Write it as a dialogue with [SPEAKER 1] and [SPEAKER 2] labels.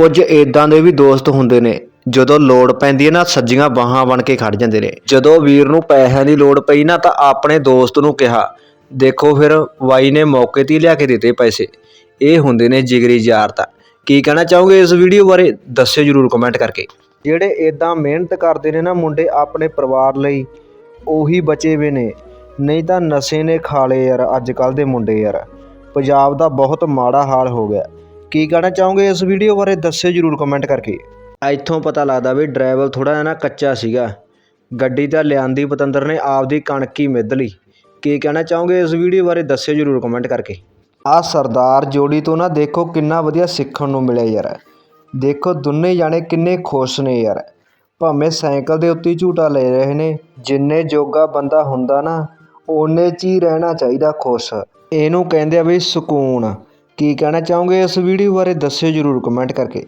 [SPEAKER 1] ਕੁਝ ਇਦਾਂ ਦੇ ਵੀ ਦੋਸਤ ਹੁੰਦੇ ਨੇ, ਜਦੋਂ ਲੋੜ ਪੈਂਦੀ ਹੈ ਨਾ, ਸੱਜੀਆਂ ਬਾਹਾਂ ਬਣ ਕੇ ਖੜ ਜਾਂਦੇ ਨੇ। ਜਦੋਂ ਵੀਰ ਨੂੰ ਪੈਸਿਆਂ ਦੀ ਲੋੜ ਪਈ ਨਾ, ਤਾਂ ਆਪਣੇ ਦੋਸਤ ਨੂੰ ਕਿਹਾ, ਦੇਖੋ ਫਿਰ ਵਾਈ ਨੇ ਮੌਕੇ ਤੇ ਹੀ ਲਿਆ ਕੇ ਦਿੱਤੇ ਪੈਸੇ। ਇਹ ਹੁੰਦੇ ਨੇ ਜਿਗਰੀ ਯਾਰ ਤਾਂ। ਕੀ ਕਹਿਣਾ ਚਾਹੋਗੇ ਇਸ ਵੀਡੀਓ ਬਾਰੇ? ਦੱਸਿਓ ਜਰੂਰ ਕਮੈਂਟ ਕਰਕੇ। ਜਿਹੜੇ ਇਦਾਂ ਮਿਹਨਤ ਕਰਦੇ ਨੇ ਨਾ ਮੁੰਡੇ ਆਪਣੇ ਪਰਿਵਾਰ ਲਈ, ਉਹੀ ਬਚੇ ਵੇ ਨੇ। ਨਹੀਂ ਤਾਂ ਨਸ਼ੇ ਨੇ ਖਾ ਲਏ ਯਾਰ, ਅੱਜ ਕੱਲ ਦੇ ਮੁੰਡੇ ਯਾਰ। ਪੰਜਾਬ ਦਾ ਬਹੁਤ ਮਾੜਾ ਹਾਲ ਹੋ ਗਿਆ। ਕੀ ਕਹਿਣਾ ਚਾਹੋਗੇ ਇਸ ਵੀਡੀਓ ਬਾਰੇ ਦੱਸਿਓ ਜਰੂਰ ਕਮੈਂਟ ਕਰਕੇ। ਇੱਥੋਂ ਪਤਾ ਲੱਗਦਾ ਵੀ ਡਰਾਈਵਰ ਥੋੜਾ ਜਿਹਾ ਨਾ ਕੱਚਾ ਸੀਗਾ। ਗੱਡੀ ਤਾਂ ਲਿਆਂਦੀ ਪਤੰਦਰ ਨੇ ਆਪਦੀ ਕਣਕੀ ਮਿੱਧ ਲਈ। ਕੀ ਕਹਿਣਾ ਚਾਹੋਗੇ ਇਸ ਵੀਡੀਓ ਬਾਰੇ ਦੱਸਿਓ ਜਰੂਰ ਕਮੈਂਟ ਕਰਕੇ। ਆ ਸਰਦਾਰ ਜੋੜੀ ਤੋਂ ਨਾ ਦੇਖੋ ਕਿੰਨਾ ਵਧੀਆ ਸਿੱਖਣ ਨੂੰ ਮਿਲਿਆ ਯਾਰ। ਦੇਖੋ ਦੋਨੇ ਜਾਣੇ ਕਿੰਨੇ ਖੁਸ਼ ਨੇ ਯਾਰ। ਭਾਵੇਂ ਸਾਈਕਲ ਦੇ ਉੱਤੇ ਹੀ ਝੂਟਾ ਲੈ ਰਹੇ ਨੇ ਜਿੰਨੇ ਜੋਗਾ ਬੰਦਾ ਹੁੰਦਾ ਨਾ ਓਨੇ ਚ ਹੀ ਰਹਿਣਾ ਚਾਹੀਦਾ ਖੁਸ਼। ਇਹਨੂੰ ਕਹਿੰਦੇ ਆ ਵੀ ਸਕੂਨ। ਕੀ ਕਹਿਣਾ ਚਾਹੋਗੇ ਇਸ ਵੀਡੀਓ ਬਾਰੇ ਦੱਸਿਓ ਜਰੂਰ ਕਮੈਂਟ ਕਰਕੇ।